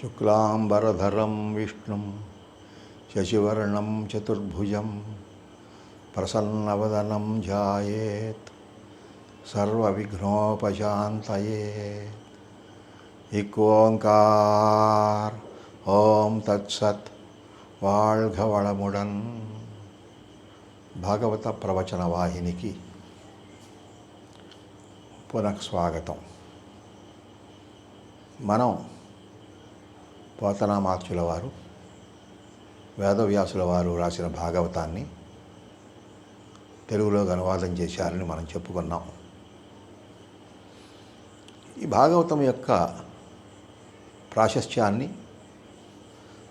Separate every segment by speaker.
Speaker 1: శుక్లాంబరధరం విష్ణుం శశివర్ణం చతుర్భుజం ప్రసన్నవదనం ధ్యాయేత్ సర్వవిఘ్నోపశాంతయే ఇక్కోంకార్ ఓం తత్సత్ வாழ்க வளமுடன் భాగవత ప్రవచన వాహినికి పునఃస్వాగతం మనం పోతనామాత్యుల వారు వేదవ్యాసుల వారు రాసిన భాగవతాన్ని తెలుగులోకి అనువాదం చేశారని మనం చెప్పుకున్నాం. ఈ భాగవతం యొక్క ప్రాశస్త్యాన్ని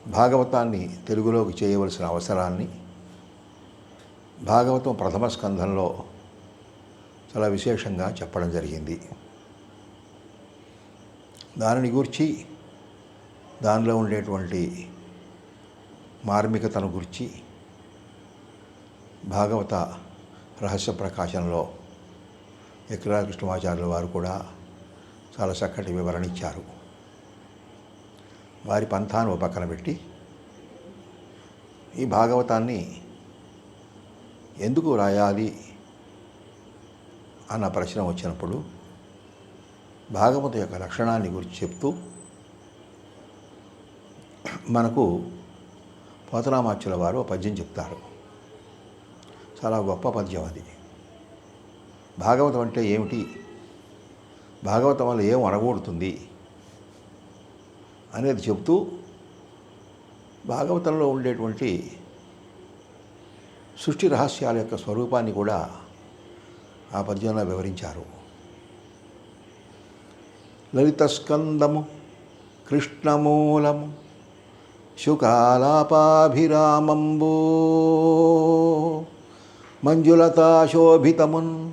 Speaker 1: భాగవతాన్ని తెలుగులోకి చేయవలసిన అవసరాన్ని భాగవతం ప్రథమ స్కంధంలో చాలా విశేషంగా చెప్పడం జరిగింది. దానిని గూర్చి దానిలో ఉండేటువంటి మార్మికతను గురించి భాగవత రహస్య ప్రకాశంలో ఎక్రా కృష్ణమాచార్యుల వారు కూడా చాలా చక్కటి వివరణ ఇచ్చారు. వారి పంథాను పక్కన పెట్టి ఈ భాగవతాన్ని ఎందుకు రాయాలి అన్న ప్రశ్న వచ్చినప్పుడు భాగవత యొక్క లక్షణాన్ని గురించి చెప్తూ మనకు పోతనామాచ్యుల వారు పద్యం చెప్తారు. చాలా గొప్ప పద్యం అది. భాగవతం అంటే ఏమిటి? భాగవతం వల్ల ఏం అనగూడుతుంది అనేది చెప్తూ భాగవతంలో ఉండేటువంటి సృష్టి రహస్యాల యొక్క స్వరూపాన్ని కూడా ఆ పద్యంలో వివరించారు. లలిత స్కందము కృష్ణమూలము శుకాలాపాభిరామంబో మంజులతాశోభితమున్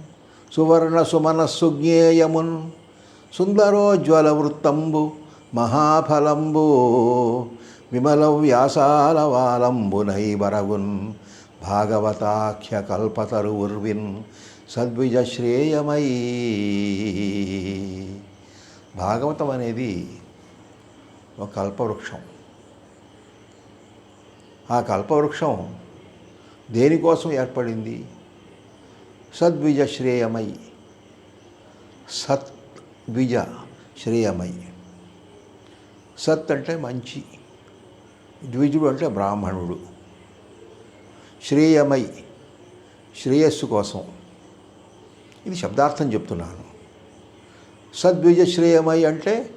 Speaker 1: సువర్ణ సుమనస్సు జ్ఞేయమున్ సుందరోజ్వల వృత్తంబు మహాఫలంబు విమల వ్యాసాల వాలంబునైబరగున్ భాగవతాఖ్య కల్పతరు ఉర్విన్ సద్విజ భాగవతం అనేది ఒక కల్పవృక్షం. ఆ కల్పవృక్షం దేనికోసం ఏర్పడింది? సద్విజ శ్రేయమై సత్ ద్విజ శ్రేయమై సత్ అంటే మంచి. ద్విజుడు అంటే బ్రాహ్మణుడు. శ్రేయమై. శ్రేయస్సు కోసం. ఇది శబ్దార్థం చెప్తున్నాను. సద్విజ శ్రేయమై అంటే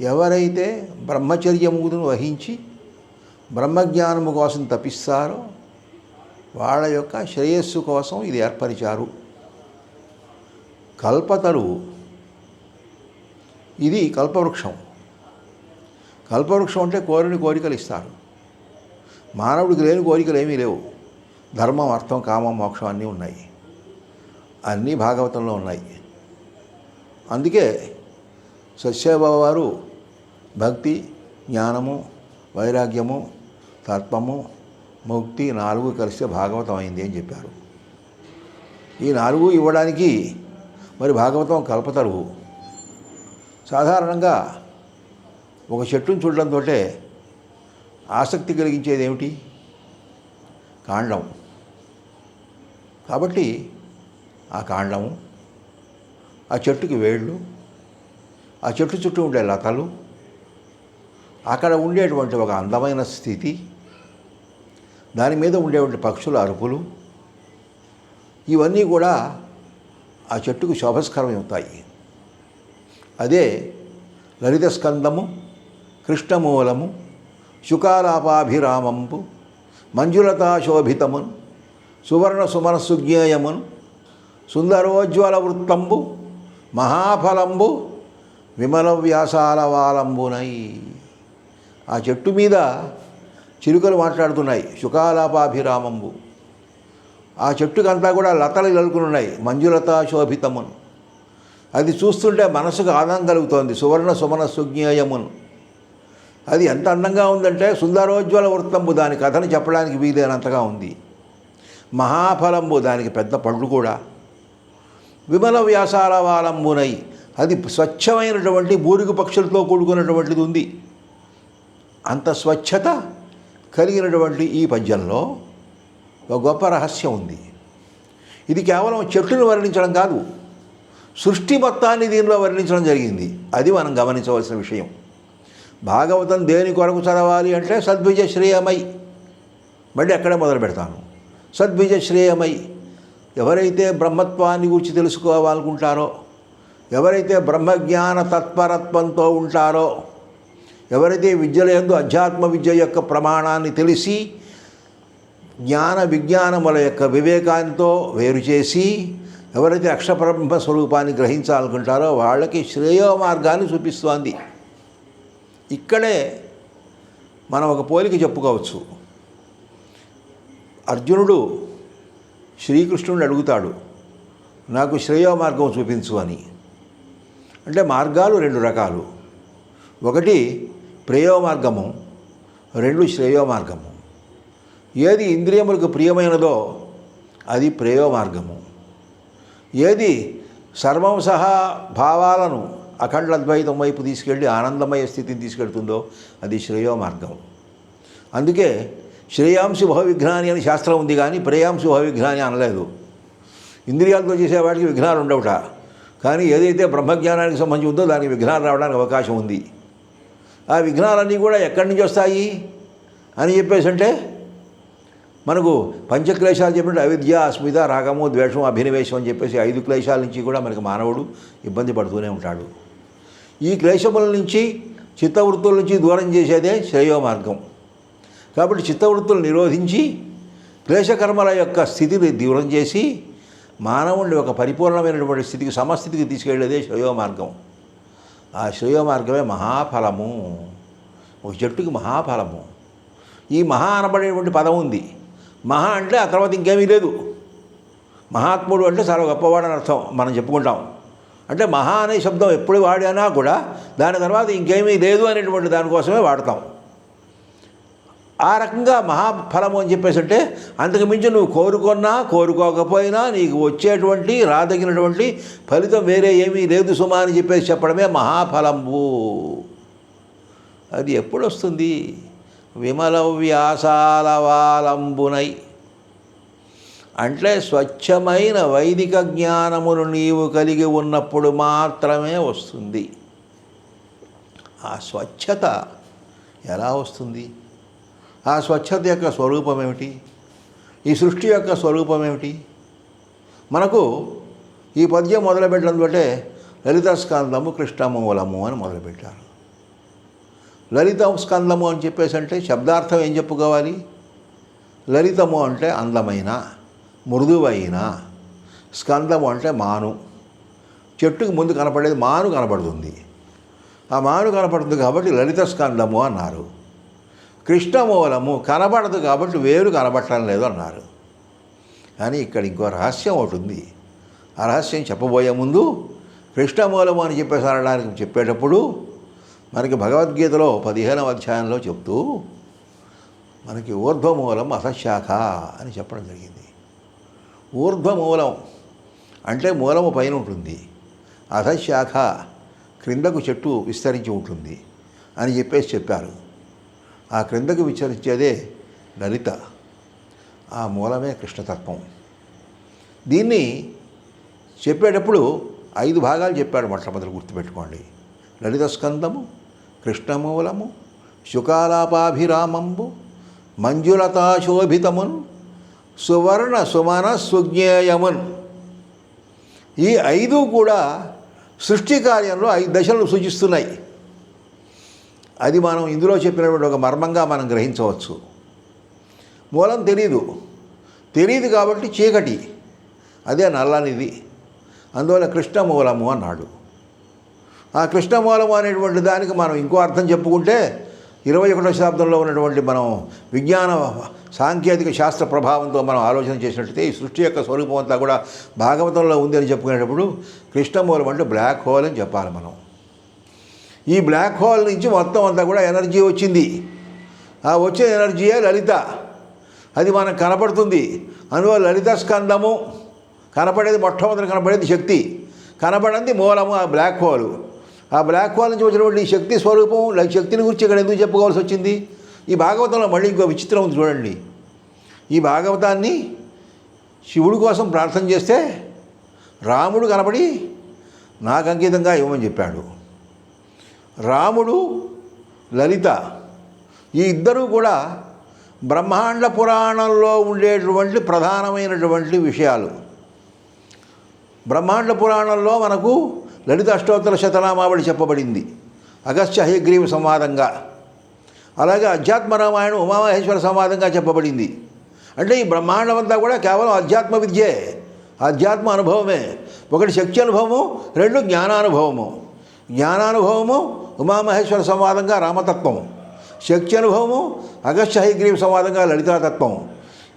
Speaker 1: ఎవరైతే బ్రహ్మచర్యమును వహించి బ్రహ్మజ్ఞానము కోసం తపిస్తారో వాళ్ళ యొక్క శ్రేయస్సు కోసం ఇది ఏర్పరిచారు. కల్పతరు ఇది కల్పవృక్షం. కల్పవృక్షం అంటే కోరిని కోరికలు ఇస్తారు. మానవుడికి లేని కోరికలు ఏమీ లేవు. ధర్మం అర్థం కామం మోక్షం అన్నీ ఉన్నాయి. అన్నీ భాగవతంలో ఉన్నాయి. అందుకే సత్యబాబు వారు భక్తి జ్ఞానము వైరాగ్యము తత్వము ముక్తి నాలుగు కలిస్తే భాగవతం అయింది అని చెప్పారు. ఈ నాలుగు ఇవ్వడానికి మరి భాగవతం కల్పతరువు సాధారణంగా ఒక చెట్టును చూడడంతో ఆసక్తి కలిగించేది ఏమిటి? కాండం. కాబట్టి ఆ కాండము ఆ చెట్టుకి వేళ్ళు ఆ చెట్టు చుట్టూ ఉండే లతలు అక్కడ ఉండేటువంటి ఒక అందమైన స్థితి దాని మీద ఉండేటువంటి పక్షుల అరుపులు ఇవన్నీ కూడా ఆ చెట్టుకు శోభస్కరం అవుతాయి అదే లలిత స్కందము కృష్ణమూలము శుకాలాపాభిరామంబు మంజులతాశోభితమును సువర్ణ సుమనస్సు జ్ఞేయమును సుందరోజ్వల వృత్తంబు మహాఫలంబు విమల వ్యాసాల వాలంబునై ఆ చెట్టు మీద చిలుకలు మాట్లాడుతున్నాయి. శుకాలాపాభిరామంబు. ఆ చెట్టుకంతా కూడా లతలు కలుకున్నాయి మంజులత శోభితమున్. అది చూస్తుంటే మనసుకు ఆనందం కలుగుతోంది. సువర్ణ సుమన సుజ్ఞేయమున్. అది ఎంత అందంగా ఉందంటే సుందరోజ్వల వృత్తంబు. దాని కథను చెప్పడానికి వీలైనంతగా ఉంది. మహాఫలంబు. దానికి పెద్ద పళ్ళు కూడా. విమల వ్యాసాల వాలంబునై. అది స్వచ్ఛమైనటువంటి బూరుగు పక్షులతో కూడుకున్నటువంటిది ఉంది. అంత స్వచ్ఛత? కలిగినటువంటి ఈ పద్యంలో ఒక గొప్ప రహస్యం ఉంది. ఇది కేవలం చెట్టును వర్ణించడం కాదు సృష్టి మొత్తాన్ని దీనిలో వర్ణించడం జరిగింది. అది మనం గమనించవలసిన విషయం. భాగవతం దేని కొరకు చదవాలి అంటే సద్విజ శ్రేయమై మళ్ళీ అక్కడే మొదలు పెడతాను? సద్విజ శ్రేయమై ఎవరైతే బ్రహ్మత్వాన్ని గురించి తెలుసుకోవాలనుకుంటారో ఎవరైతే బ్రహ్మజ్ఞాన తత్పరత్వంతో ఉంటారో ఎవరైతే విద్యలందు అధ్యాత్మ విద్య యొక్క ప్రమాణాన్ని తెలిసి జ్ఞాన విజ్ఞానముల యొక్క వివేకాంతో వేరు చేసి ఎవరైతే అక్షరబ్రహ్మ స్వరూపాన్ని గ్రహించాలనుకుంటారో వాళ్ళకి శ్రేయో మార్గాన్ని చూపిస్తోంది. ఇక్కడే మనం ఒక పోలిక చెప్పుకోవచ్చు. అర్జునుడు శ్రీకృష్ణుడిని అడుగుతాడు నాకు శ్రేయో మార్గం చూపించు అని. అంటే మార్గాలు రెండు రకాలు. ఒకటి ప్రేయో మార్గము రెండు శ్రేయో మార్గము. ఏది ఇంద్రియములకు ప్రియమైనదో అది ప్రేయో మార్గము. ఏది సర్వం సహా భావాలను అఖండ అద్వైతం వైపు తీసుకెళ్ళి ఆనందమయ స్థితిని తీసుకెళ్తుందో అది శ్రేయో మార్గం అందుకే శ్రేయాంశు భవవిఘ్నాని అని శాస్త్రం ఉంది కానీ ప్రేయాంశు భవవిఘ్నాని అనలేదు. ఇంద్రియాలతో చేసేవాడికి విఘ్నాలు ఉండవుట. కానీ ఏదైతే బ్రహ్మజ్ఞానానికి సంబంధించి ఉందో దానికి విఘ్నాలు రావడానికి అవకాశం ఉంది. ఆ విఘ్నాలన్నీ కూడా ఎక్కడి నుంచి వస్తాయి అని చెప్పేసి అంటే మనకు పంచక్లేశాలు చెప్పినట్టు అవిద్య అస్మిత రాగము ద్వేషం అభినవేశం అని చెప్పేసి ఐదు క్లేశాల నుంచి కూడా మనకి మానవుడు ఇబ్బంది పడుతూనే ఉంటాడు. ఈ క్లేశముల నుంచి చిత్తవృత్తుల నుంచి దూరం చేసేదే శ్రేయో మార్గం. కాబట్టి చిత్తవృత్తులు నిరోధించి క్లేశకర్మల యొక్క స్థితిని దూరం చేసి మానవుడిని ఒక పరిపూర్ణమైనటువంటి స్థితికి సమస్థితికి తీసుకెళ్ళేదే శ్రేయో మార్గం. ఆ శ్రేయో మార్గమే మహాఫలము. ఒక చెట్టుకి మహాఫలము. ఈ మహా అనబడేటువంటి పదం ఉంది. మహా అంటే ఆ తర్వాత ఇంకేమీ లేదు. మహాత్ముడు అంటే చాలా గొప్పవాడని అర్థం మనం చెప్పుకుంటాం. అంటే మహా అనే శబ్దం ఎప్పుడు వాడినా కూడా దాని తర్వాత ఇంకేమీ లేదు అనేటువంటి దానికోసమే వాడతాం. ఆ రకంగా మహాఫలము అని చెప్పేసి అంటే అంతకు మించి నువ్వు కోరుకున్నా కోరుకోకపోయినా నీకు వచ్చేటువంటి రాదగినటువంటి ఫలితం వేరే ఏమీ లేదు సుమా అని చెప్పేసి చెప్పడమే మహాఫలము. అది ఎప్పుడు వస్తుంది విమల వ్యాసాలవాలంబునై అంటే స్వచ్ఛమైన వైదిక జ్ఞానమును నీవు కలిగి ఉన్నప్పుడు మాత్రమే వస్తుంది. ఆ స్వచ్ఛత ఎలా వస్తుంది? ఆ స్వచ్ఛత యొక్క స్వరూపం ఏమిటి? ఈ సృష్టి యొక్క స్వరూపం ఏమిటి? మనకు ఈ పద్యం మొదలుపెట్టడం బట్టే లలిత స్కందము కృష్ణమూలము అని మొదలుపెట్టారు. లలిత స్కందము అని చెప్పేసి అంటే శబ్దార్థం ఏం చెప్పుకోవాలి? లలితము అంటే అందమైన మృదువైన. స్కందము అంటే మాను. చెట్టుకు ముందు కనపడేది మాను కనపడుతుంది. ఆ మాను కనపడుతుంది కాబట్టి లలిత స్కందము అన్నారు. కృష్ణమూలము కనబడదు కాబట్టి వేరు కనబడటం లేదు అన్నారు. కానీ ఇక్కడ ఇంకో రహస్యం ఒకటి ఉంది. ఆ రహస్యం చెప్పబోయే ముందు కృష్ణమూలము అని చెప్పేసి అనడానికి చెప్పేటప్పుడు మనకి భగవద్గీతలో పదిహేనవ అధ్యాయంలో చెప్తూ మనకి ఊర్ధ్వమూలం అసశాఖ అని చెప్పడం జరిగింది. ఊర్ధ్వమూలం అంటే మూలము పైన ఉంటుంది. అసశాఖ క్రిందకు చెట్టు విస్తరించి ఉంటుంది అని చెప్పేసి చెప్పారు. ఆ క్రిందకు విచరించేదే లలిత ఆ మూలమే కృష్ణతత్వం. దీన్ని చెప్పేటప్పుడు ఐదు భాగాలు చెప్పాడు మొట్టమొదటి గుర్తుపెట్టుకోండి. లలిత స్కందము కృష్ణమూలము శుకాలాపాభిరామంబు మంజులతాశోభితమున్ సువర్ణ సుమన సుజ్ఞేయమున్. ఈ ఐదు కూడా సృష్టి కార్యంలో ఐదు దశలను సూచిస్తున్నాయి. అది మనం ఇందులో చెప్పినటువంటి ఒక మర్మంగా మనం గ్రహించవచ్చు. మూలం తెలీదు. తెలియదు కాబట్టి చీకటి. అదే నల్లనిది. అందువల్ల కృష్ణమూలము అన్నాడు. ఆ కృష్ణమూలము అనేటువంటి దానికి మనం ఇంకో అర్థం చెప్పుకుంటే ఇరవై ఒకటో శతాబ్దంలో ఉన్నటువంటి మనం విజ్ఞాన సాంకేతిక శాస్త్ర ప్రభావంతో మనం ఆలోచన చేసినట్లయితే ఈ సృష్టి యొక్క స్వరూపం అంతా కూడా భాగవతంలో ఉంది అని చెప్పుకునేటప్పుడు కృష్ణమూలం అంటే బ్లాక్ హోల్ అని చెప్పాలి మనం. ఈ బ్లాక్ హోల్ నుంచి మొత్తం అంతా కూడా ఎనర్జీ వచ్చింది. ఆ వచ్చే ఎనర్జీయే లలిత. అది మనకు కనపడుతుంది. అందువల్ల లలిత స్కందము కనపడేది మొట్టమొదటి కనపడేది శక్తి. కనపడింది మూలము ఆ బ్లాక్ హోల్ ఆ బ్లాక్ హోల్ నుంచి వచ్చినటువంటి శక్తి స్వరూపం శక్తిని గురించి ఇక్కడ ఎందుకు చెప్పుకోవాల్సి వచ్చింది? ఈ భాగవతంలో మళ్ళీ ఇంకో విచిత్రం ఉంది చూడండి. ఈ భాగవతాన్ని శివుడి కోసం ప్రార్థన చేస్తే రాముడు కనపడి నాకు అంకితంగా ఇవ్వమని చెప్పాడు. రాముడు లలిత ఈ ఇద్దరూ కూడా బ్రహ్మాండ పురాణంలో ఉండేటువంటి ప్రధానమైనటువంటి విషయాలు. బ్రహ్మాండ పురాణంలో మనకు లలిత అష్టోత్తర శతనామావళి చెప్పబడింది. అగస్త్య హయగ్రీవ సంవాదంగా. అలాగే అధ్యాత్మ రామాయణం ఉమామహేశ్వర సంవాదంగా చెప్పబడింది. అంటే ఈ బ్రహ్మాండం అంతా కూడా కేవలం అధ్యాత్మ విద్యే. అధ్యాత్మ అనుభవమే. ఒకటి శక్తి అనుభవము రెండు జ్ఞానానుభవము. జ్ఞానానుభవము ఉమామహేశ్వర సంవాదంగా రామతత్వం శక్తి అనుభవము అగస్త్య హైగ్రీవ సంవాదంగా లలితాతత్వం.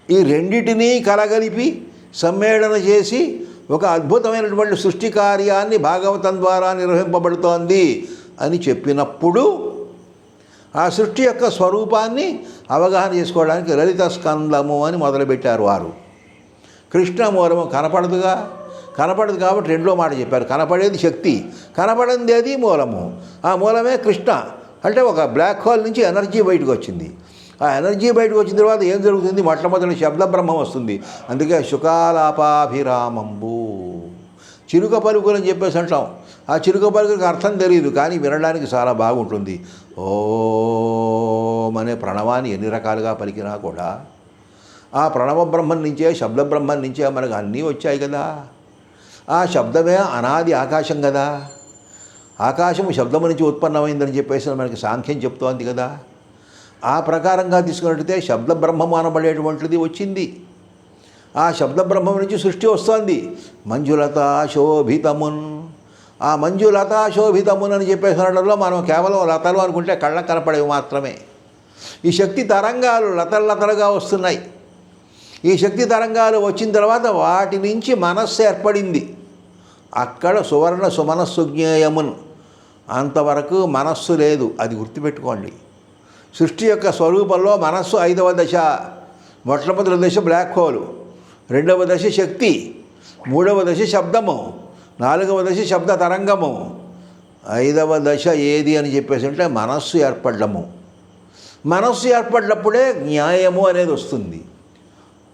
Speaker 1: ఈ రెండిటినీ కలగలిపి సమ్మేళన చేసి ఒక అద్భుతమైనటువంటి సృష్టి కార్యాన్ని భాగవతం ద్వారా నిర్వహింపబడుతోంది అని చెప్పినప్పుడు ఆ సృష్టి యొక్క స్వరూపాన్ని అవగాహన చేసుకోవడానికి లలిత స్కందము అని మొదలుపెట్టారు వారు. కృష్ణమూలము కనపడదుగా. కనపడదు కాబట్టి రెండో మాట చెప్పారు. కనపడేది శక్తి. కనపడింది అది మూలము. ఆ మూలమే కృష్ణ. అంటే ఒక బ్లాక్ హోల్ నుంచి ఎనర్జీ బయటకు వచ్చింది. ఆ ఎనర్జీ బయటకు వచ్చిన తర్వాత ఏం జరుగుతుంది? మొట్టమొదటి శబ్ద బ్రహ్మం వస్తుంది. అందుకే శుకాలాపాభిరామంబు. చిరుక పలుకులు అని చెప్పేసి అంటాం. ఆ చిరుక పలుకులకు అర్థం తెలియదు కానీ వినడానికి చాలా బాగుంటుంది. ఓం అనే ప్రణవాన్ని ఎన్ని రకాలుగా పలికినా కూడా ఆ ప్రణవ బ్రహ్మం నుంచే శబ్ద బ్రహ్మం నుంచే మనకు అన్నీ వచ్చాయి కదా. ఆ శబ్దమే అనాది ఆకాశం కదా. ఆకాశము శబ్దము నుంచి ఉత్పన్నమైందని చెప్పేసి మనకి సాంఖ్యం చెప్తోంది కదా. ఆ ప్రకారంగా తీసుకున్నట్టయితే శబ్ద బ్రహ్మము అనబడేటువంటిది వచ్చింది. ఆ శబ్ద బ్రహ్మం నుంచి సృష్టి వస్తోంది. మంజులత శోభితమున్. ఆ మంజులత శోభితమున్ అని చెప్పేసినట్లో మనం కేవలం లతలు అనుకుంటే కళ్ళ కనపడేవి మాత్రమే. ఈ శక్తి తరంగాలు లతలు లతలుగా వస్తున్నాయి. ఈ శక్తి తరంగాలు వచ్చిన తర్వాత వాటి నుంచి మనస్సు ఏర్పడింది. అక్కడ సువర్ణ సుమనస్సు జ్ఞేయమున్. అంతవరకు మనస్సు లేదు. అది గుర్తుపెట్టుకోండి. సృష్టి యొక్క స్వరూపంలో మనస్సు ఐదవ దశ మొట్టమొదటి దశ బ్లాక్ హోల్ రెండవ దశ శక్తి మూడవ దశ శబ్దము నాలుగవ దశ శబ్ద తరంగము. ఐదవ దశ ఏది అని చెప్పేసి అంటే మనస్సు ఏర్పడము. మనస్సు ఏర్పడినప్పుడే న్యాయము అనేది వస్తుంది.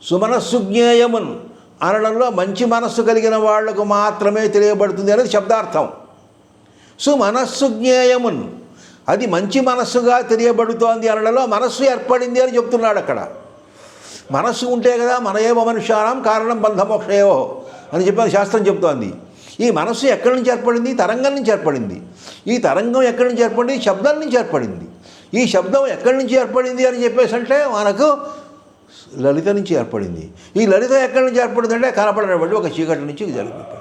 Speaker 1: సుమనస్సు జ్ఞేయమున్ అనడంలో మంచి మనస్సు కలిగిన వాళ్ళకు మాత్రమే తెలియబడుతుంది అనేది శబ్దార్థం. సుమనస్సు జ్ఞేయమున్ అది మంచి మనస్సుగా తెలియబడుతోంది అనడంలో మనస్సు ఏర్పడింది అని చెప్తున్నాడు అక్కడ. మనస్సు ఉంటే కదా మనయేవ మనుష్యానం కారణం బంధమోక్షయో అని చెప్పిన శాస్త్రం చెప్తోంది. ఈ మనస్సు ఎక్కడి నుంచి ఏర్పడింది? తరంగం నుంచి ఏర్పడింది. ఈ తరంగం ఎక్కడి నుంచి ఏర్పడింది? శబ్దం నుంచి ఏర్పడింది. ఈ శబ్దం ఎక్కడి నుంచి ఏర్పడింది అని చెప్పేసి అంటే మనకు లలిత నుంచి ఏర్పడింది. ఈ లలిత ఎక్కడి నుంచి ఏర్పడింది అంటే కనపడినటువంటి ఒక చీకటి నుంచి జరిగిపోయింది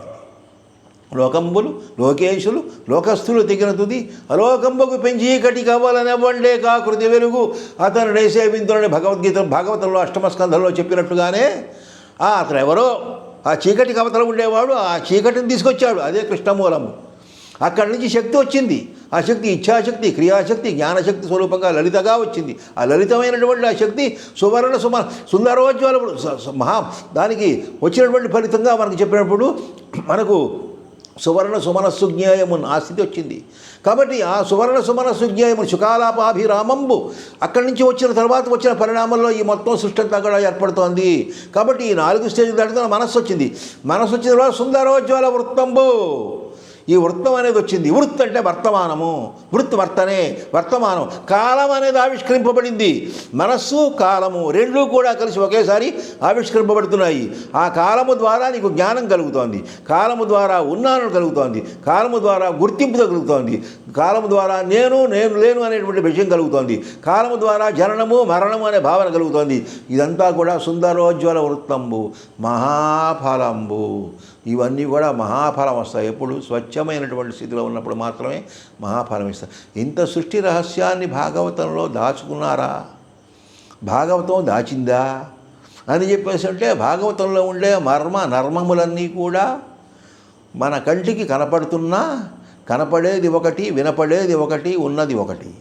Speaker 1: లోకంబులు లోకేశులు లోకస్థులు తెగిన తుది అలోకంబకు పెంచీకటి కటి కాకృతి వెలుగు. అతను నేసేవింతులని భగవద్గీత భాగవతంలో అష్టమస్కంధంలో చెప్పినట్టుగానే ఆ అతను ఎవరో? ఆ చీకటి కవతలు ఉండేవాడు ఆ చీకటిని తీసుకొచ్చాడు అదే కృష్ణమూలము. అక్కడి నుంచి శక్తి వచ్చింది. ఆ శక్తి ఇచ్ఛాశక్తి క్రియాశక్తి జ్ఞానశక్తి స్వరూపంగా లలితగా వచ్చింది. ఆ లలితమైనటువంటి ఆ శక్తి సువర్ణ సుమ సుందరోజ్వలముడు మహా దానికి వచ్చినటువంటి ఫలితంగా మనకు చెప్పినప్పుడు మనకు సువర్ణ సుమనస్సు జ్ఞేయము ఆ స్థితి వచ్చింది. కాబట్టి ఆ సువర్ణ సుమనస్సు జ్ఞేయము శుకాలాపాభిరామంబు అక్కడి నుంచి వచ్చిన తర్వాత వచ్చిన పరిణామంలో ఈ మొత్తం సృష్టి అంతా కూడా ఏర్పడుతోంది. కాబట్టి ఈ నాలుగు స్టేజ్ దాటితో మనస్సు వచ్చింది. మనస్సు వచ్చిన తర్వాత సుందరోజ్వల వృత్తంబు. ఈ వృత్తం అనేది వచ్చింది. వృత్ అంటే వర్తమానము. వృత్ వర్తనే వర్తమానం. కాలం అనేది ఆవిష్కరింపబడింది. మనస్సు కాలము రెండూ కూడా కలిసి ఒకేసారి ఆవిష్కరింపబడుతున్నాయి. ఆ కాలము ద్వారా నీకు జ్ఞానం కలుగుతోంది. కాలము ద్వారా ఉన్నాను కలుగుతోంది. కాలము ద్వారా గుర్తింపు కలుగుతోంది కాలము ద్వారా నేను నేను లేను అనేటువంటి విషయం కలుగుతోంది. కాలము ద్వారా జననము మరణము అనే భావన కలుగుతోంది. ఇదంతా కూడా సుందరోజ్వల వృత్తంబు మహాఫలంబు. ఇవన్నీ కూడా మహాఫలం వస్తాయి. ఎప్పుడు స్వచ్ఛమైనటువంటి స్థితిలో ఉన్నప్పుడు మాత్రమే మహాఫలం ఇస్తాయి. ఇంత సృష్టి రహస్యాన్ని భాగవతంలో దాచుకున్నారా? భాగవతం దాచిందా? అని చెప్పేసి అంటే భాగవతంలో ఉండే మర్మ నర్మములన్నీ కూడా మన కంటికి కనపడుతున్నా కనపడేది ఒకటి వినపడేది ఒకటి ఉన్నది ఒకటి.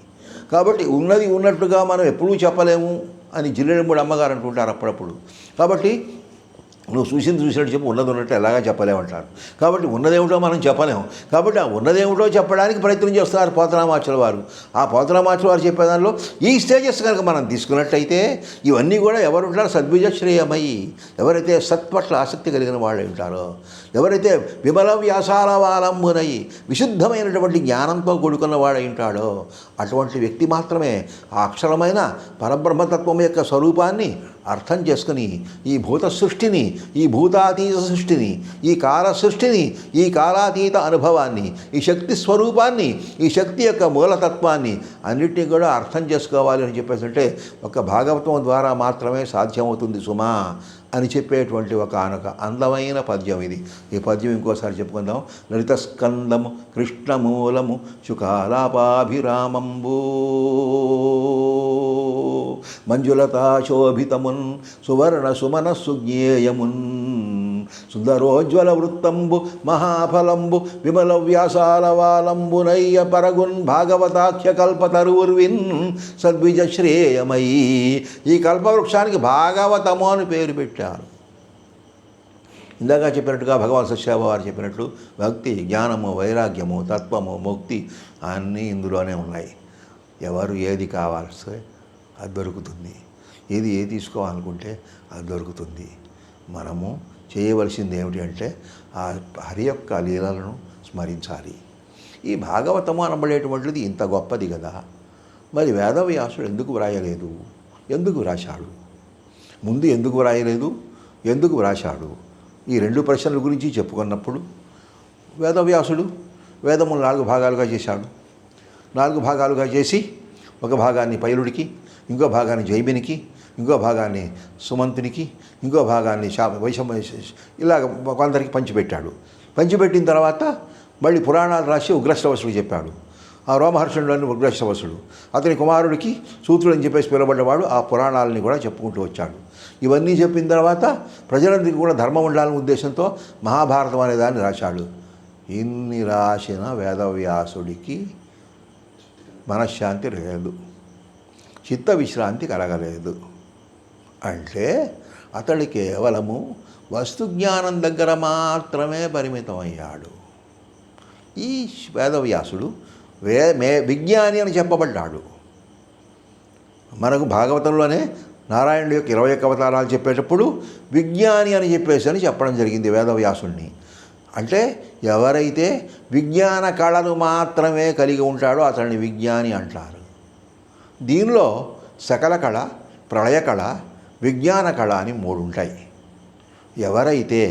Speaker 1: కాబట్టి ఉన్నది ఉన్నట్టుగా మనం ఎప్పుడూ చెప్పలేము అని జిల్లెడముడు అమ్మగారు అంటుంటారు అప్పుడప్పుడు. కాబట్టి నువ్వు చూసింది చూసినట్టు చెప్పు ఉన్నది ఉన్నట్టు ఎలాగా చెప్పలేమంటారు కాబట్టి ఉన్నదేమిటో మనం చెప్పలేము. కాబట్టి ఆ ఉన్నదేమిటో చెప్పడానికి ప్రయత్నం చేస్తున్నారు పోతనామాచుల వారు. ఆ పోతనామాచుల వారు చెప్పేదానిలో ఈ స్టేజెస్ కనుక మనం తీసుకున్నట్టయితే ఇవన్నీ కూడా ఎవరు ఉంటారో సద్విజ ఎవరైతే సత్ పట్ల ఆసక్తి కలిగిన వాళ్ళు ఉంటారో ఎవరైతే విమల వ్యాసాల వాలంబునయి విశుద్ధమైనటువంటి జ్ఞానంతో కూడుకున్న వాడై ఉంటాడో అటువంటి వ్యక్తి మాత్రమే ఆ అక్షరమైన పరబ్రహ్మతత్వం యొక్క స్వరూపాన్ని అర్థం చేసుకుని ఈ భూత సృష్టిని ఈ భూతాతీత సృష్టిని ఈ కాల సృష్టిని ఈ కాలాతీత అనుభవాన్ని ఈ శక్తి స్వరూపాన్ని ఈ శక్తి యొక్క మూలతత్వాన్ని అన్నిటినీ కూడా అర్థం చేసుకోవాలి అని చెప్పేసి అంటే ఒక భాగవతం ద్వారా మాత్రమే సాధ్యమవుతుంది సుమా. అని చెప్పేటువంటి ఒక ఆనొక. అందమైన పద్యం ఇది. ఈ పద్యం ఇంకోసారి చెప్పుకుందాం. లలిత స్కందము కృష్ణమూలము శుకాలాపాభిరామంబూ మంజులతాశోభితమున్ సువర్ణ సుమన సుజ్ఞేయమున్ సుందరోజ్వల వృత్తంబు మహాఫలంబు విమల వ్యాసాల వాలంబునయ్య పరగున్ భాగవతాఖ్య కల్పతరువుర్విన్ సద్విజ శ్రేయమయీ ఈ కల్పవృక్షానికి భాగవతము అని పేరు పెట్టారు. ఇందాక చెప్పినట్టుగా భగవాన్ సత్యబాబు వారు చెప్పినట్లు భక్తి జ్ఞానము వైరాగ్యము తత్వము ముక్తి అన్నీ ఇందులోనే ఉన్నాయి. ఎవరు ఏది కావాల్సి అది దొరుకుతుంది. ఏది ఏ తీసుకోవాలనుకుంటే అది దొరుకుతుంది. మనము చేయవలసింది ఏమిటి అంటే ఆ హరి యొక్క లీలలను స్మరించాలి. ఈ భాగవతము అనబడేటువంటిది ఇంత గొప్పది కదా. మరి వేదవ్యాసుడు ఎందుకు వ్రాయలేదు? ఎందుకు వ్రాశాడు? ముందు ఎందుకు వ్రాయలేదు? ఎందుకు వ్రాశాడు? ఈ రెండు ప్రశ్నల గురించి చెప్పుకున్నప్పుడు వేదవ్యాసుడు వేదములు నాలుగు భాగాలుగా చేశాడు. నాలుగు భాగాలుగా చేసి ఒక భాగాన్ని పైలుడికి ఇంకో భాగాన్ని జైబినికి ఇంకో భాగాన్ని సుమంతునికి ఇంకో భాగాన్ని శా వైషమ ఇలాగ కొందరికి పంచిపెట్టాడు. పంచిపెట్టిన తర్వాత మళ్ళీ పురాణాలు రాసి ఉగ్రశ్రవసుడు చెప్పాడు. ఆ రోమహర్షణుడు ఉగ్రశ్రవసుడు అతని కుమారుడికి సూత్రుడు అని చెప్పేసి పిలబడ్డవాడు ఆ పురాణాలని కూడా చెప్పుకుంటూ వచ్చాడు. ఇవన్నీ చెప్పిన తర్వాత ప్రజలందరికీ కూడా ధర్మం ఉండాలనే ఉద్దేశంతో మహాభారతం అనే దాన్ని రాశాడు. ఇన్ని రాసిన వేదవ్యాసుడికి మనశ్శాంతి లేదు. చిత్త విశ్రాంతి కలగలేదు. అంటే అతడు కేవలము వస్తు జ్ఞానం దగ్గర మాత్రమే పరిమితమయ్యాడు. ఈ వేదవ్యాసుడు వే మే విజ్ఞాని అని చెప్పబడ్డాడు. మనకు భాగవతంలోనే నారాయణుడు యొక్క ఇరవై ఒక్క అవతారాలు చెప్పేటప్పుడు విజ్ఞాని అని చెప్పేసి అని చెప్పడం జరిగింది వేదవ్యాసుణ్ణి. అంటే ఎవరైతే విజ్ఞాన కళను మాత్రమే కలిగి ఉంటాడో అతన్ని విజ్ఞాని అంటారు. దీనిలో సకల కళ ప్రళయ కళ విజ్ఞాన కళ అని మూడు ఉంటాయి ఎవరైతే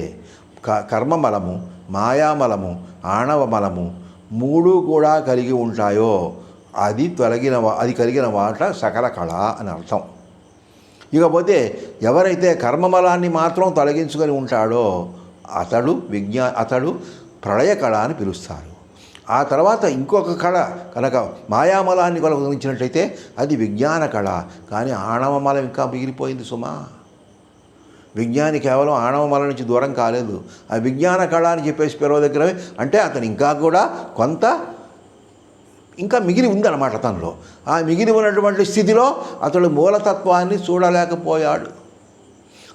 Speaker 1: క కర్మమలము మాయామలము ఆణవమలము మూడు కూడా కలిగి ఉంటాయో అది తొలగిన అది కలిగిన వాట సకల కళ అని అర్థం. ఇకపోతే ఎవరైతే కర్మమలాన్ని మాత్రం తొలగించుకొని ఉంటాడో అతడు విజ్ఞా అతడు ప్రళయ కళ అని పిలుస్తారు. ఆ తర్వాత ఇంకొక కళ కనుక మాయామలాన్ని కొనసాగించినట్లయితే అది విజ్ఞాన కళ. కానీ ఆణవమలం ఇంకా మిగిలిపోయింది సుమా. విజ్ఞాని కేవలం ఆణవమల నుంచి దూరం కాలేదు. ఆ విజ్ఞాన కళ అని చెప్పేసి పిలవ దగ్గర అంటే అతను ఇంకా కూడా కొంత ఇంకా మిగిలి ఉందన్నమాట తనలో ఆ మిగిలి ఉన్నటువంటి స్థితిలో అతడు మూలతత్వాన్ని చూడలేకపోయాడు.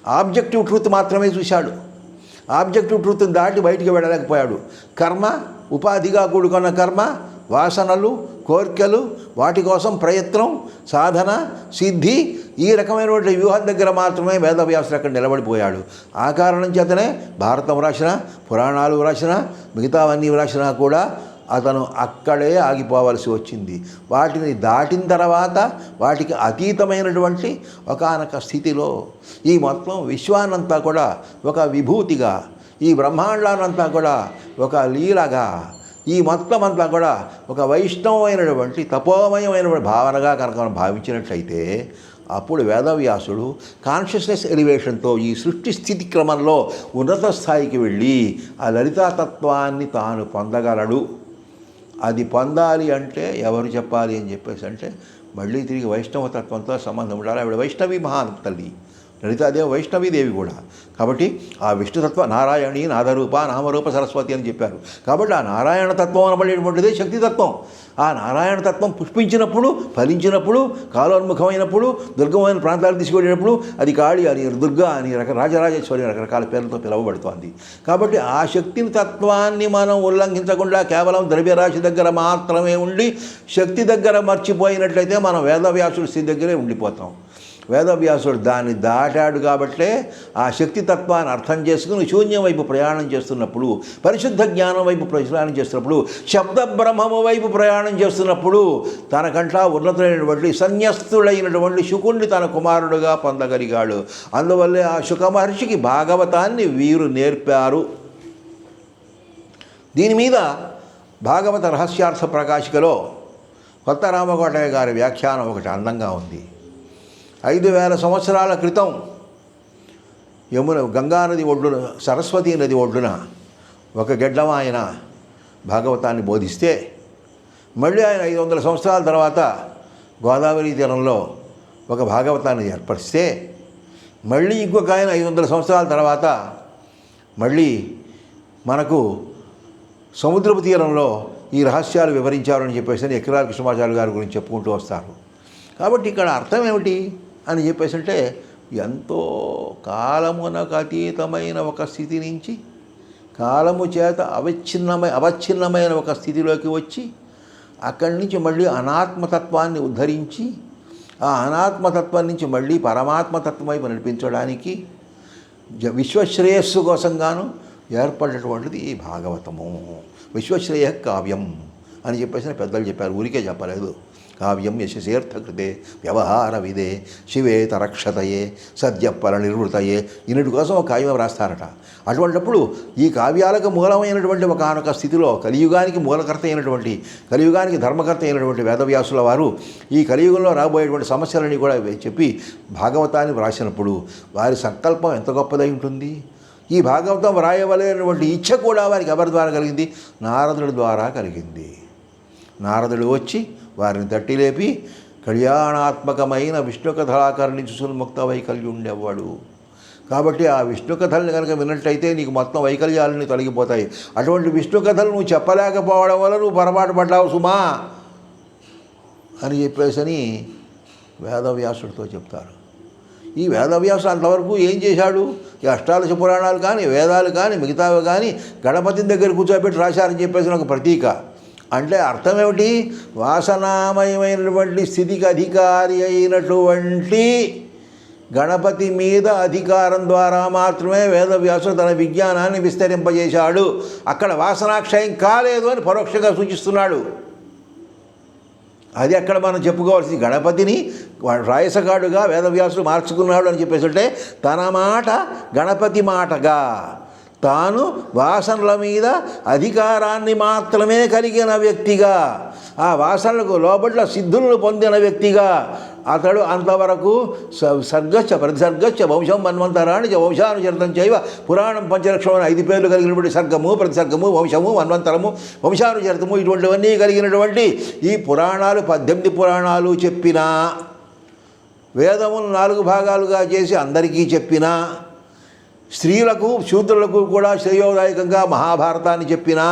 Speaker 1: ఆబ్జెక్టివ్ ట్రూత్ మాత్రమే చూశాడు. ఆబ్జెక్టివ్ ట్రూత్ని దాటి బయటికి వెళ్ళలేకపోయాడు. కర్మ ఉపాధిగా కూడుకున్న కర్మ వాసనలు కోరికలు వాటి కోసం ప్రయత్నం సాధన సిద్ధి ఈ రకమైనటువంటి వ్యూహం దగ్గర మాత్రమే వేదవ్యాసుడు అక్కడ నిలబడిపోయాడు. ఆ కారణం చేతనే భారతం రాసిన పురాణాలు రాసిన మిగతావన్నీ రాసినా కూడా అతను అక్కడే ఆగిపోవలసి వచ్చింది. వాటిని దాటిన తర్వాత వాటికి అతీతమైనటువంటి ఒకానొక స్థితిలో ఈ మొత్తం విశ్వానంతా కూడా ఒక విభూతిగా ఈ బ్రహ్మాండాన్నంతా కూడా ఒక లీలగా ఈ మొత్తం అంతా కూడా ఒక వైష్ణవమైనటువంటి తపోమయమైన భావనగా కనుక మనం భావించినట్లయితే అప్పుడు వేదవ్యాసుడు కాన్షియస్నెస్ ఎలివేషన్తో ఈ సృష్టి స్థితి క్రమంలో ఉన్నత స్థాయికి వెళ్ళి ఆ లలితాతత్వాన్ని తాను పొందగలడు. అది పొందాలి అంటే ఎవరు చెప్పాలి అని చెప్పేసి అంటే మళ్ళీ తిరిగి వైష్ణవ తత్వంతో సంబంధం ఉండాలి. ఆవిడ వైష్ణవి మహాన్ తల్లి. లలితాదేవి వైష్ణవీదేవి కూడా. కాబట్టి ఆ విష్ణుతత్వ నారాయణి నాదరూప నామరూప సరస్వతి అని చెప్పారు. కాబట్టి ఆ నారాయణ తత్వం అనబడేటువంటిదే శక్తితత్వం ఆ నారాయణ తత్వం పుష్పించినప్పుడు ఫలించినప్పుడు కాలోన్ముఖమైనప్పుడు దుర్గమైన ప్రాంతాలకు తీసుకువెళ్ళినప్పుడు అది కాళి అని దుర్గా అని రక రాజరాజేశ్వరి రకరకాల పేర్లతో పిలువబడుతోంది. కాబట్టి ఆ శక్తిని తత్వాన్ని మనం ఉల్లంఘించకుండా కేవలం ద్రవ్యరాశి దగ్గర మాత్రమే ఉండి శక్తి దగ్గర మర్చిపోయినట్లయితే మనం వేదవ్యాసుడి స్థితి దగ్గరే ఉండిపోతాం. వేదవ్యాసుడు దాన్ని దాటాడు కాబట్టే ఆ శక్తి తత్వాన్ని అర్థం చేసుకుని శూన్యం వైపు ప్రయాణం చేస్తున్నప్పుడు పరిశుద్ధ జ్ఞానం వైపు ప్రయాణం చేస్తున్నప్పుడు శబ్ద బ్రహ్మము వైపు ప్రయాణం చేస్తున్నప్పుడు తనకంటా ఉన్నతమైనటువంటి సన్యస్తుడైనటువంటి శుకుణ్ణి తన కుమారుడుగా పొందగలిగాడు. అందువల్లే ఆ శుక మహర్షికి భాగవతాన్ని వీరు నేర్పారు. దీని మీద భాగవత రహస్యార్థ ప్రకాశికలో కొత్త రామకోటయ్య గారి వ్యాఖ్యానం ఒకటి అందంగా ఉంది. ఐదు వేల సంవత్సరాల క్రితం యమున గంగానది ఒడ్డున సరస్వతీ నది ఒడ్డున ఒక గెడ్డం ఆయన భాగవతాన్ని బోధిస్తే మళ్ళీ ఆయన ఐదు వందల సంవత్సరాల తర్వాత గోదావరి తీరంలో ఒక భాగవతాన్ని ఏర్పరిస్తే మళ్ళీ ఇంకొక ఆయన ఐదు వందల సంవత్సరాల తర్వాత మళ్ళీ మనకు సముద్రపు తీరంలో ఈ రహస్యాలు వివరించారని చెప్పేసి ఎకిరాల కృష్ణమాచార్య గారి గురించి చెప్పుకుంటూ వస్తారు. కాబట్టి ఇక్కడ అర్థం ఏమిటి? అని చెప్పేసి అంటే ఎంతో కాలమునకు అతీతమైన ఒక స్థితి నుంచి కాలము చేత అవిచ్ఛిన్నమై అవచ్ఛిన్నమైన ఒక స్థితిలోకి వచ్చి అక్కడి నుంచి మళ్ళీ అనాత్మతత్వాన్ని ఉద్ధరించి ఆ అనాత్మతత్వం నుంచి మళ్ళీ పరమాత్మతత్వం వైపు నడిపించడానికి జ- విశ్వశ్రేయస్సు కోసంగాను ఏర్పడినటువంటిది ఈ భాగవతము. విశ్వశ్రేయ కావ్యం అని చెప్పేసి పెద్దలు చెప్పారు. ఊరికే చెప్పలేదు. కావ్యం యశసేర్థకృతే వ్యవహార విదే శివేత రక్షతయే సద్యపర నిర్వృతయే ఇన్నిటి కోసం ఒక కావ్యం రాస్తారట. అటువంటిప్పుడు ఈ కావ్యాలకు మూలమైనటువంటి ఒకనొక స్థితిలో కలియుగానికి మూలకర్త అయినటువంటి కలియుగానికి ధర్మకర్త అయినటువంటి వేదవ్యాసుల వారు ఈ కలియుగంలో రాబోయేటువంటి సమస్యలని కూడా చెప్పి భాగవతాన్ని వ్రాసినప్పుడు వారి సంకల్పం ఎంత గొప్పదై ఉంటుంది? ఈ భాగవతం వ్రాయవలైనటువంటి ఇచ్ఛ కూడా వారికి ఎవరి ద్వారా కలిగింది? నారదుడి ద్వారా కలిగింది. నారదుడు వచ్చి వారిని తట్టి లేపి కళ్యాణాత్మకమైన విష్ణుకథలాకరణి సున్ముక్త వైకల్యం ఉండేవాడు. కాబట్టి ఆ విష్ణు కథల్ని కనుక విన్నట్టయితే నీకు మొత్తం వైకల్యాలన్నీ తొలగిపోతాయి. అటువంటి విష్ణు కథలు నువ్వు చెప్పలేకపోవడం వల్ల నువ్వు పొరపాటు పడ్డావు సుమా అని చెప్పేసని వేదవ్యాసుడితో చెప్తారు. ఈ వేదవ్యాసుడు అంతవరకు ఏం చేశాడు? ఈ అష్టాదశ పురాణాలు కానీ వేదాలు కానీ మిగతావి కానీ గణపతిని దగ్గర కూర్చోబెట్టి రాశారని చెప్పేసి ఒక ప్రతీక. అంటే అర్థం ఏమిటి వాసనామయమైనటువంటి స్థితికి అధికారి అయినటువంటి గణపతి మీద అధికారం ద్వారా మాత్రమే వేదవ్యాసుడు తన విజ్ఞానాన్ని విస్తరింపజేశాడు. అక్కడ వాసనాక్షయం కాలేదు అని పరోక్షంగా సూచిస్తున్నాడు. అది అక్కడ మనం చెప్పుకోవాల్సింది. గణపతిని రాయసగాడుగా వేదవ్యాసుడు మార్చుకున్నాడు అని చెప్పేసి అంటే తన మాట గణపతి మాటగా. తాను వాసనల మీద అధికారాన్ని మాత్రమే కలిగిన వ్యక్తిగా. ఆ వాసనలకు లోపల సిద్ధులను పొందిన వ్యక్తిగా. అతడు అంతవరకు స- సర్గచ్చ ప్రతిసర్గచ్చ వంశం మన్వంతరాన్ని వంశానుచరితం చేయవ పురాణం పంచలక్షణం ఐదు పేర్లు కలిగినటువంటి సర్గము ప్రతిసర్గము వంశము మన్వంతరము వంశానుచరితము ఇటువంటివన్నీ కలిగినటువంటి ఈ పురాణాలు పద్దెనిమిది పురాణాలు చెప్పినా వేదములు నాలుగు భాగాలుగా చేసి అందరికీ చెప్పినా స్త్రీలకు శూద్రులకు కూడా శ్రేయోదాయకంగా మహాభారతాన్ని చెప్పినా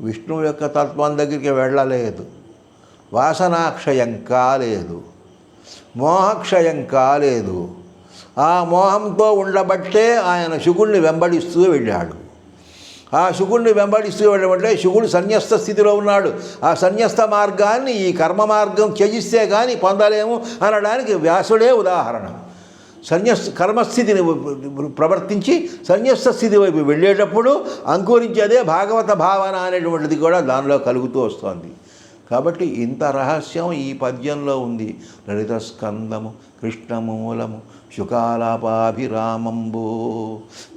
Speaker 1: విష్ణువు యొక్క తత్వం దగ్గరికి వెళ్ళలేదు. వాసనాక్షయం కాలేదు. మోహక్షయం కాలేదు. ఆ మోహంతో ఉండబట్టే ఆయన శుకుణ్ణి వెంబడిస్తూ వెళ్ళాడు. ఆ శుకుణ్ణి వెంబడిస్తూ వెళ్ళమంటే శుకుడు సన్యస్త స్థితిలో ఉన్నాడు. ఆ సన్యస్త మార్గాన్ని ఈ కర్మ మార్గం త్యజిస్తే కానీ పొందలేము అనడానికి వ్యాసుడే ఉదాహరణ. సన్యస్ కర్మస్థితిని ప్రవర్తించి సన్యస్త స్థితి వైపు వెళ్ళేటప్పుడు అంకురించేదే భాగవత భావన అనేటువంటిది కూడా దానిలో కలుగుతూ వస్తోంది. కాబట్టి ఇంత రహస్యం ఈ పద్యంలో ఉంది. లలిత స్కందము కృష్ణమూలము శుకాలాపాభిరామంబు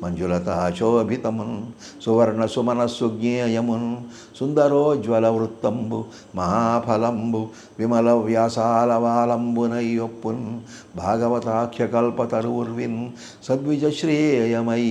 Speaker 1: మంజులతాశోభితమున్ సువర్ణ సుమనస్సు జ్ఞేయమున్ సుందరోజ్వల వృత్తంబు మహాఫలంబు విమల వ్యాసాలవాలంబునయ్యొప్పున్ భాగవతాఖ్యకల్పతరుర్విన్ సద్విజశ్రేయమయీ